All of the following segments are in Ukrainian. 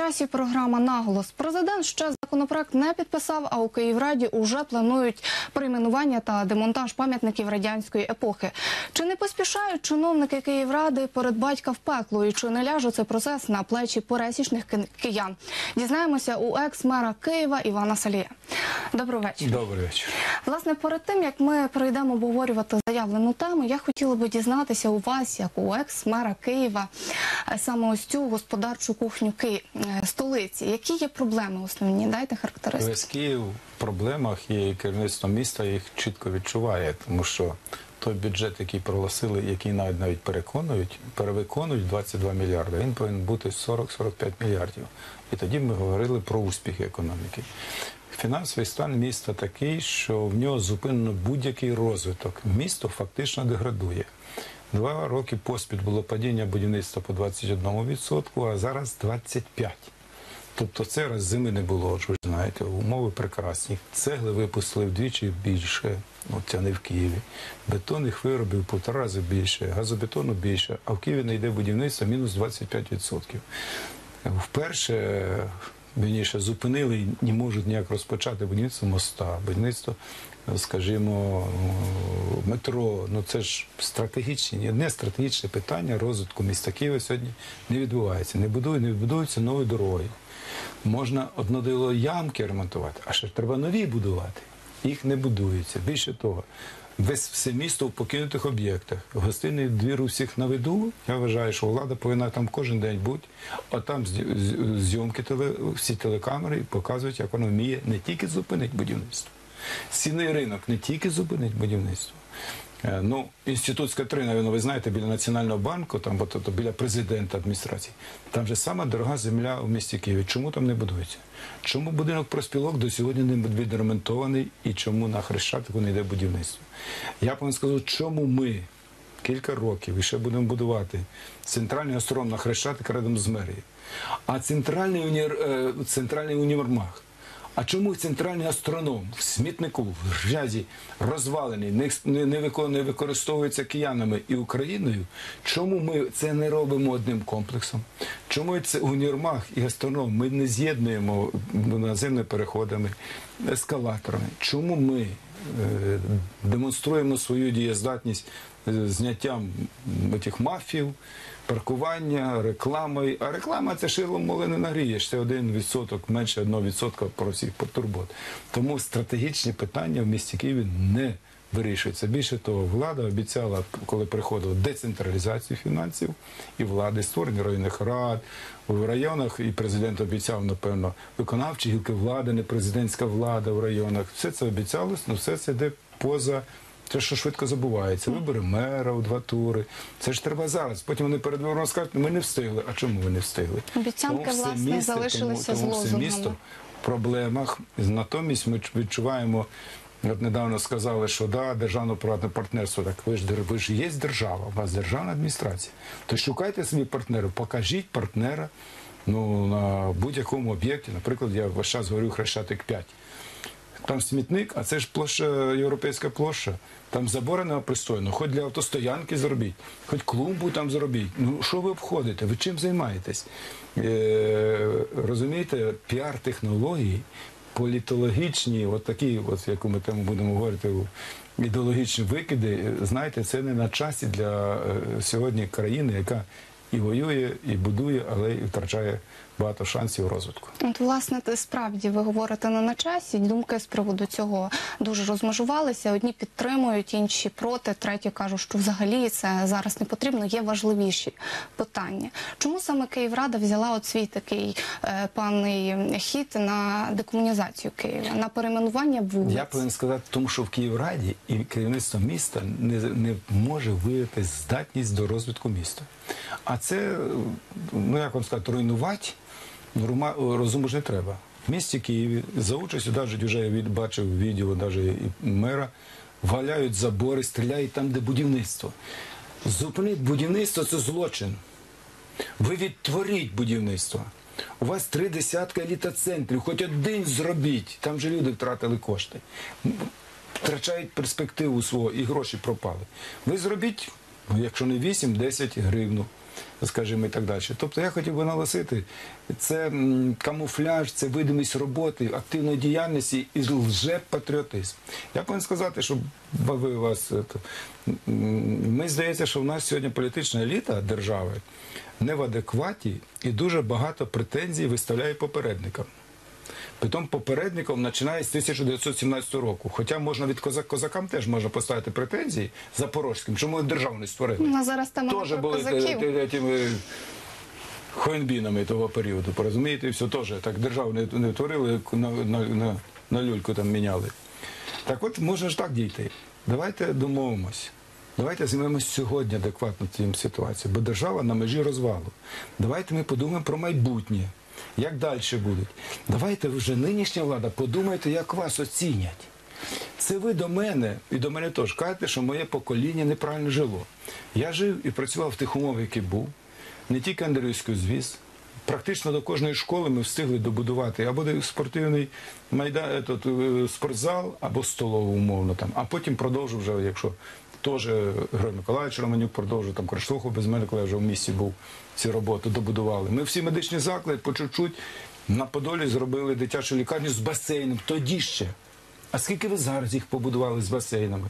Часі програма Наголос. Президент ще законопроект не підписав, а у Київраді уже планують перейменування та демонтаж пам'ятників радянської епохи. Чи не поспішають чиновники Київради перед батька в пекло? І чи не ляже цей процес на плечі пересічних киян? Дізнаємося у екс-мера Києва Івана Салія. Добрий вечір. Добрий вечір. Власне, перед тим як ми прийдемо обговорювати заявлену тему, я хотіла би дізнатися у вас, як у екс-мера Києва, саме ось цю господарчу кухню Ки... е, столиці. Які є проблеми основні? Дайте характеристику. Весь в проблемах і керівництво міста їх чітко відчуває, тому що той бюджет, який проголосили, який навіть навіть переконують, перевиконують 22 мільярди, він повинен бути 40-45 мільярдів. І тоді ми говорили про успіхи економіки. Фінансовий стан міста такий, що в нього зупинено будь-який розвиток. Місто фактично деградує. Два роки поспіль було падіння будівництва по 21%, а зараз 25%. Тобто це раз зими не було, ж ви знаєте, умови прекрасні. Цегли випустили вдвічі більше, це не в Києві. Бетонних виробів півтора рази більше, газобетону більше, а в Києві не йде будівництво мінус 25%. Вперше вірніше, зупинили і не можуть ніяк розпочати будівництво моста, будівництво, скажімо, метро. Ну це ж стратегічні, не стратегічне питання розвитку міста Києва сьогодні не відбувається. Не будують, не відбудуються нові дороги. Можна однодило ямки ремонтувати, а ще треба нові будувати. Їх не будується. Більше того, весь все місто в покинутих об'єктах. Гостинний двір у всіх на виду. Я вважаю, що влада повинна там кожен день бути, а там зйомки теле, всі телекамери показують, як воно вміє не тільки зупинити будівництво. Сінний ринок не тільки зупинить будівництво. Е, Ну, інститут Скатрина, ви знаєте, біля Національного банку, там бо то, то біля президента адміністрації, там же сама дорога земля в місті Києві. Чому там не будується? Чому будинок проспілок до сьогодні не відремонтований і чому на Хрещатику не йде будівництво? Я повинен сказати, чому ми кілька років і ще будемо будувати центральний остров на Хрещатик рядом з мерією, а центральний, універ... е, центральний універмаг. А чому центральний астроном в смітнику, в грязі розвалений, не, не, не, вико- не використовується киянами і Україною? Чому ми це не робимо одним комплексом? Чому це у Нірмах і астроном ми не з'єднуємо наземними переходами, ескалаторами? Чому ми демонструємо свою дієздатність е, зняттям цих мафів, паркування, рекламою. А реклама це шилом моли не нагрієш. Це один відсоток, менше одного відсотка про всіх потурбот. Тому стратегічні питання в місті Києві не вирішуються. Більше того, влада обіцяла, коли приходила децентралізацію фінансів і влади, створення районних рад в районах, і президент обіцяв, напевно, виконавчі гілки влади, не президентська влада в районах. Все це обіцялось, але все це йде поза. Це що швидко забувається. Вибори мера у два тури. Це ж треба зараз. Потім вони перед вибором скажуть, ми не встигли. А чому ви не встигли? Обіцянки, Тому власне, місто- залишилися тому, з тому все лозунгами. місто в проблемах. Натомість ми відчуваємо. От недавно сказали, що да, державно-приватне партнерство. Так ви ж ви ж є держава, у вас державна адміністрація. То шукайте собі партнерів, покажіть партнера ну, на будь-якому об'єкті. Наприклад, я весь час говорю Хрещатик 5. Там смітник, а це ж площа, європейська площа. Там заборонено пристойно. Хоч для автостоянки зробіть, хоч клумбу там зробіть. Ну що ви обходите? Ви чим займаєтесь? Е, розумієте, піар-технології, політологічні, от такі, от яку ми там будемо говорити, ідеологічні викиди, е, знаєте, це не на часі для е, сьогодні країни, яка і воює, і будує, але і втрачає багато шансів розвитку. От, власне, справді ви говорите не на часі. Думки з приводу цього дуже розмежувалися. Одні підтримують, інші проти, треті кажуть, що взагалі це зараз не потрібно. Є важливіші питання. Чому саме Київрада взяла от свій такий е, певний хід на декомунізацію Києва, на перейменування вулиць? Я повинен сказати, тому що в Київраді і керівництво міста не, не може виявити здатність до розвитку міста. А це, ну як вам сказати, руйнувати ну, розуму ж не треба. В місті Києві за участю, навіть вже від- бачив відео, навіть і мера, валяють забори, стріляють там, де будівництво. Зупинити будівництво це злочин. Ви відтворіть будівництво. У вас три десятка елітоцентрів, хоч один зробіть. Там же люди втратили кошти. Втрачають перспективу свого і гроші пропали. Ви зробіть, ну, якщо не 8, 10 гривну. Скажімо, і так далі. Тобто я хотів би наголосити, це камуфляж, це видимість роботи, активної діяльності і лжепатріотизм. Я повинен сказати, що ви вас е, ми здається, що в нас сьогодні політична еліта держави не в адекваті і дуже багато претензій виставляє попередникам. Притом попередником починає з 1917 року. Хоча можна від козак козакам теж можна поставити претензії запорозьким, чому вони державу не створили. У нас зараз тема Теж були е, козаків. е, тими хоенбінами того періоду. Порозумієте, і все теж так державу не, не творили, на, на, на, на люльку там міняли. Так от можна ж так дійти. Давайте домовимось. Давайте займемось сьогодні адекватно цим ситуацією, бо держава на межі розвалу. Давайте ми подумаємо про майбутнє, як далі буде. Давайте вже нинішня влада подумайте, як вас оцінять. Це ви до мене і до мене теж кажете, що моє покоління неправильно жило. Я жив і працював в тих умовах, які був. Не тільки Андрійську звіз. Практично до кожної школи ми встигли добудувати або спортивний майдан, е, е, спортзал, або столову умовно там. А потім продовжив вже, якщо теж Григорій Миколаївич Романюк продовжив, там Криштохов без мене, коли я вже в місті був, ці роботи добудували. Ми всі медичні заклади по чуть-чуть на Подолі зробили дитячу лікарню з басейном. Тоді ще. А скільки ви зараз їх побудували з басейнами?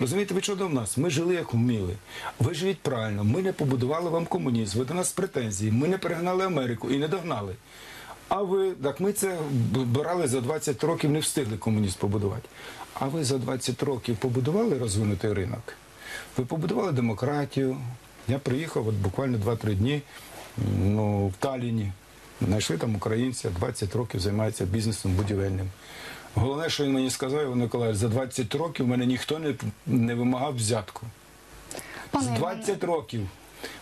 Розумієте, ви що до нас? Ми жили як вміли. Ви живіть правильно. Ми не побудували вам комунізм. Ви до нас претензії. Ми не перегнали Америку і не догнали. А ви, так ми це брали за 20 років, не встигли комунізм побудувати. А ви за 20 років побудували розвинутий ринок? Ви побудували демократію. Я приїхав от буквально 2-3 дні ну, в Талліні. Знайшли там українця, 20 років займається бізнесом будівельним. Головне, що він мені сказав, Іван Миколаївич, за 20 років мене ніхто не, не вимагав взятку. З 20 років.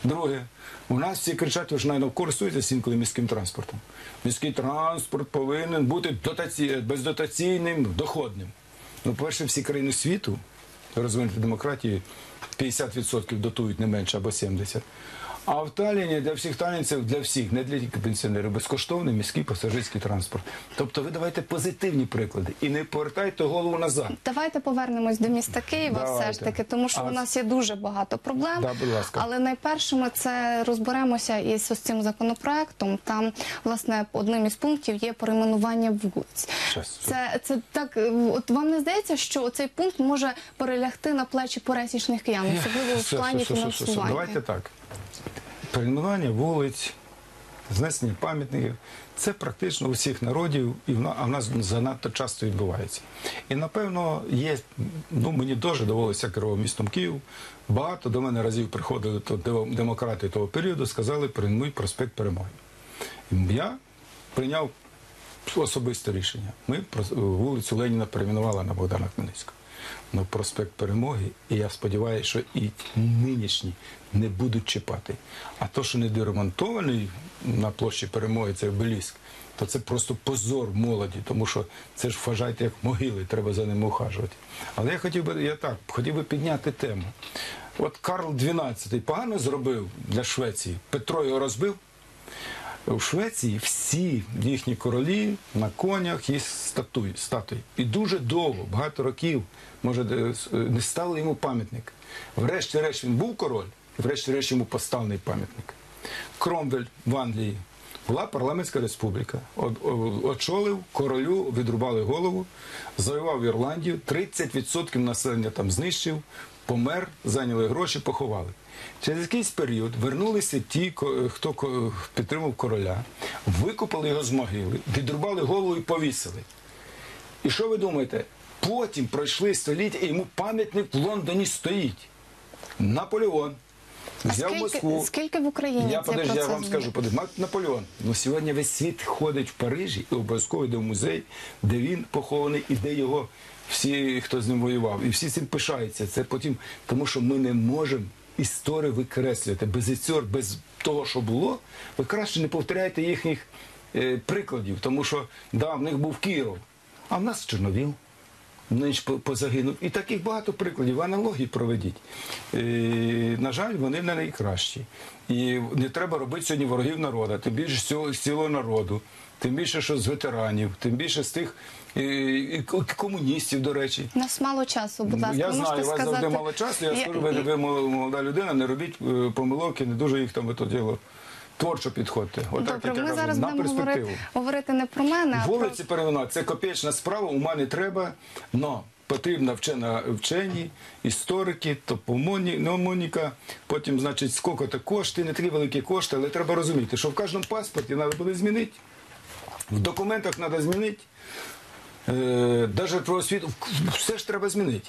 Друге, у нас всі кричать, ви ж навіть користуєтеся інколи міським транспортом. Міський транспорт повинен бути дотаці... бездотаційним, доходним. Ну, по-перше, всі країни світу, розвинуті демократії, 50% дотують не менше або 70%. А в Талліні для всіх талінців, для всіх, не для тільки пенсіонерів, безкоштовний міський пасажирський транспорт. Тобто ви давайте позитивні приклади і не повертайте голову назад. Давайте повернемось до міста Києва, все ж таки, тому що А у нас є дуже багато проблем. Да, будь ласка. Але найперше ми це розберемося із ось цим законопроектом. Там, власне, одним із пунктів є перейменування вулиць. Щас. Це, це так. От вам не здається, що цей пункт може перелягти на плечі пересічних киян, особливо в плані фінансування? Давайте так. Перейменування вулиць, знесення пам'ятників це практично у всіх народів, і в нас занадто часто відбувається. І напевно є, ну мені дуже довелося керував містом Київ. Багато до мене разів приходили то демократи того періоду, сказали, перейменуй проспект Перемоги. І Я прийняв особисте рішення. Ми вулицю Леніна перейменували на Богдана Хмельницького. На проспект Перемоги, і я сподіваюся, що і нинішні не будуть чіпати. А то, що не доремонтований на площі Перемоги, це обеліск, то це просто позор молоді, тому що це ж вважайте як могили, треба за ними ухажувати. Але я хотів би, я так, хотів би підняти тему. От Карл XII погано зробив для Швеції. Петро його розбив. У Швеції всі їхні королі на конях є статуї, статуї. І дуже довго, багато років, може, не ставили йому пам'ятник. Врешті-решт він був король, і врешті-решт йому поставлений пам'ятник. Кромвель в Англії була парламентська республіка. Очолив королю, відрубали голову, завоював Ірландію, 30% населення там знищив, помер, зайняли гроші, поховали. Через якийсь період вернулися ті, хто підтримав короля, викопали його з могили, відрубали голову і повісили. І що ви думаєте? Потім пройшли століття, і йому пам'ятник в Лондоні стоїть. Наполеон. Взяв скільки, Москву. скільки в Україні Я подожди, я вам скажу, подожди, Наполеон. Ну сьогодні весь світ ходить в Парижі і обов'язково йде в музей, де він похований і де його всі, хто з ним воював. І всі цим пишаються. Це потім, тому що ми не можемо історію викреслювати. Без істор, без того, що було, ви краще не повторяйте їхніх е, прикладів, тому що да, в них був Кіров, а в нас Чорновіл. По- позагинув. І таких багато прикладів. Аналогії проведіть. І, на жаль, вони не найкращі. І не треба робити сьогодні ворогів народу, тим більше з цього з цілого народу, тим більше, що з ветеранів, тим більше з тих, і, і комуністів, до речі. У нас мало часу, будь ласка, я ви знаю, у вас сказати. завжди мало часу. Я Я- скажу, ви, ви молода людина, не робіть е, помилок і не дуже їх там то діло творчо підходьте. Отак, Добре, як ми кажу, зараз будемо говорити, говорити не про мене, а про Вулиці Перевина це копеечна справа, ума не треба, но потрібна вчена вчені, історики, топомоніка, потім, значить, скільки то кошти, не такі великі кошти, але треба розуміти, що в кожному паспорті треба буде змінити, в документах треба змінити, навіть про освіту, все ж треба змінити.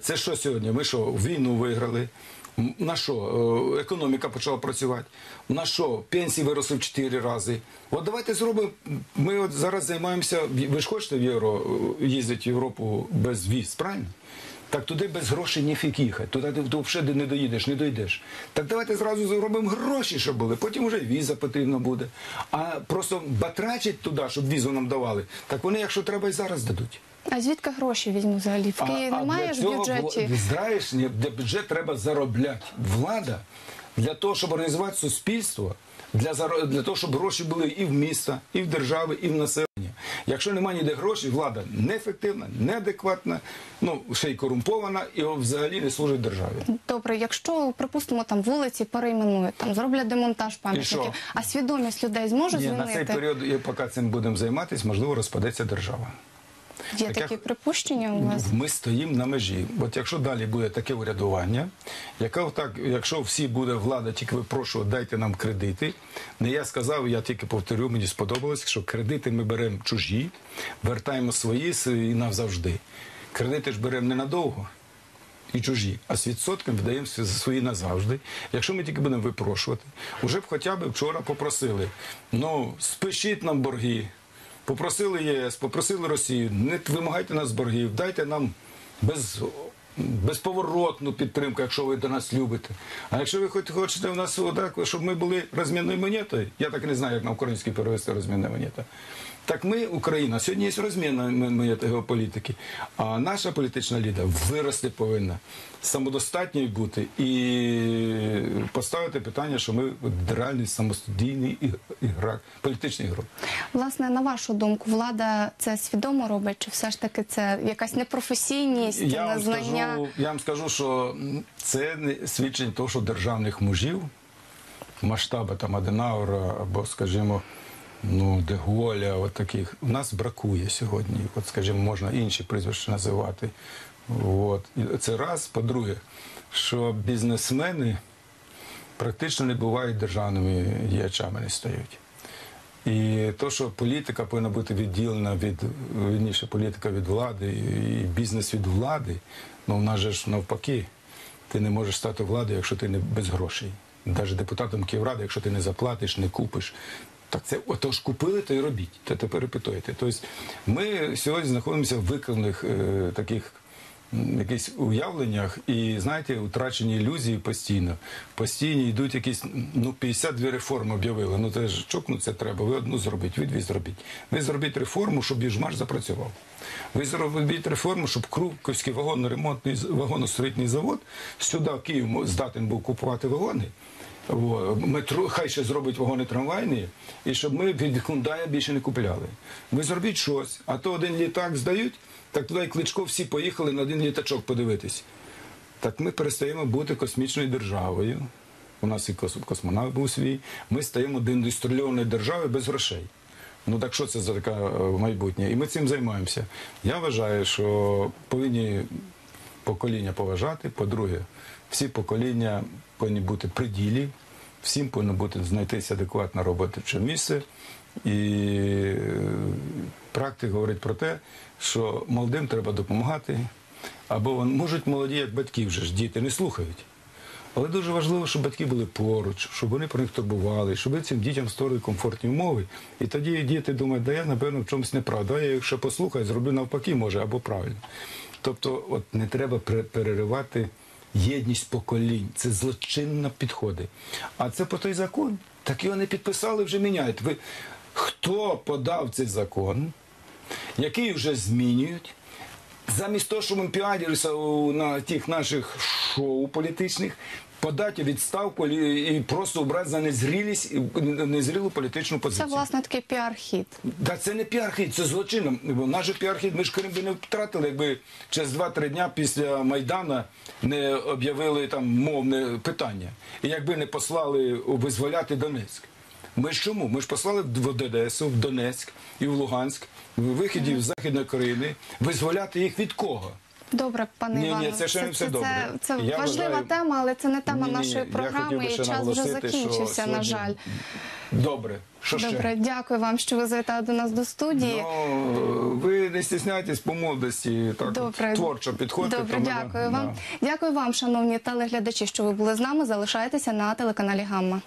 Це що сьогодні? Ми що, війну виграли? На що е, економіка почала працювати? На що пенсії виросли в 4 рази? От давайте зробимо. Ми от зараз займаємося. Ви ж хочете в євро е, їздити в Європу без віз, правильно? Так туди без грошей ніфік їхати. Туди ти, взагалі не доїдеш, не дойдеш. Так давайте зразу зробимо гроші, щоб були. Потім вже віза потрібна буде. А просто батрачить туди, щоб візу нам давали. Так вони, якщо треба, і зараз дадуть. а звідки гроші візьму взагалі? В Києві немає ж в бюджеті. Знаєш, ні, де бюджет треба заробляти. Влада для того, щоб організувати суспільство, для, для того, щоб гроші були і в міста, і в держави, і в населення. Якщо немає ніде грошей, влада неефективна, неадекватна, ну ще й корумпована і взагалі не служить державі. Добре, якщо припустимо там вулиці перейменують, там зроблять демонтаж пам'ятників, а свідомість людей зможе Ні, на цей період, і поки цим будемо займатися, можливо, розпадеться держава. Є Так такі як- припущення у вас? Ми стоїмо на межі. От якщо далі буде таке урядування, яка так, якщо всі буде влада тільки випрошувати, дайте нам кредити. Не я сказав, я тільки повторю, мені сподобалось, що кредити ми беремо чужі, вертаємо свої свої назавжди. Кредити ж беремо ненадовго. І чужі, а з відсотками віддаємо свої назавжди. Якщо ми тільки будемо випрошувати, уже б хоча б вчора попросили: ну, спишіть нам борги, Попросили ЄС, попросили Росію, не вимагайте нас боргів, дайте нам без, безповоротну підтримку, якщо ви до нас любите. А якщо ви хоч хочете в нас щоб ми були розмінною монетою, я так і не знаю, як на українській перевести розмінна монета. Так ми, Україна, сьогодні є розмінна монета геополітики, а наша політична ліда вирости повинна самодостатньою бути і поставити питання, що ми реальний самостійний іг- ігрок, політичний ігрок. Власне, на вашу думку, влада це свідомо робить, чи все ж таки це якась непрофесійність, Я вам, скажу, я вам скажу, що це не свідчення того, що державних мужів масштаби там Аденаура або, скажімо, ну, Деголя, от таких, у нас бракує сьогодні. От, скажімо, можна інші прізвища називати. От. Це раз. По-друге, що бізнесмени практично не бувають державними діячами, не стають. І то, що політика повинна бути відділена від вірніше, політика від влади і бізнес від влади, ну в нас же ж навпаки, ти не можеш стати владою, якщо ти не без грошей. Навіть депутатом Київради, якщо ти не заплатиш, не купиш. Так це отож купили, то й робіть. То тепер репетуєте. Тобто ми сьогодні знаходимося в викривлених е, таких м, якихось уявленнях і, знаєте, утрачені ілюзії постійно. Постійно йдуть якісь, ну, 52 реформи об'явили. Ну, це ж чокнуться треба, ви одну зробіть, ви дві зробіть. Ви зробіть реформу, щоб Южмаш запрацював. Ви зробіть реформу, щоб Крупковський вагонно-ремонтний вагоностроїтний завод сюди, в Київ, здатен був купувати вагони. Метро, хай ще зробить вагони трамвайні, і щоб ми від Хундая більше не купляли. Ви зробіть щось, а то один літак здають, так туди і Кличко всі поїхали на один літачок подивитись. Так ми перестаємо бути космічною державою. У нас і космонавт був свій. Ми стаємо до індустріальної держави без грошей. Ну так що це за таке майбутнє? І ми цим займаємося. Я вважаю, що повинні покоління поважати. По-друге, всі покоління повинні бути при ділі, всім повинно бути знайтися адекватне робоче місце. І е, практика говорить про те, що молодим треба допомагати. Або вони можуть молоді, як батьки вже ж діти не слухають. Але дуже важливо, щоб батьки були поруч, щоб вони про них турбували, щоб цим дітям створили комфортні умови. І тоді діти думають, да я, напевно, в чомусь не прав. Я, якщо послухаю, зроблю навпаки, може, або правильно. Тобто, от не треба переривати єдність поколінь. Це злочинно підходи. А це по той закон. Так його не підписали, вже міняють. Ви хто подав цей закон, який вже змінюють? Замість того, що ми піарилися на тих наших шоу політичних, подати відставку і просто обрати за незрілість незрілу політичну Це власне такий піар-хід. Та це не піархід, це злочинно. Наш же піархід ми ж Крим би не втратили, якби через 2-3 дня після Майдана не об'явили там мовне питання. І якби не послали визволяти Донецьк. Ми ж чому? Ми ж послали в Одесу, в Донецьк і в Луганськ, в виході з Західної України, визволяти їх від кого? Добре, пане Ні, ні, Іване. це ще не все це, добре. Це, це Я важлива вважаю- тема, але це не тема Ні-ні, нашої програми, і час вже закінчився, на жаль. Добре. Що ще? Добре, дякую вам, що ви завітали до нас до студії. Ну, ви не стісняйтесь по молодості, так от Добре. творчо підходьте. Добре, дякую да, вам. да. Дякую вам, шановні телеглядачі, що ви були з нами. Залишайтеся на телеканалі Гамма.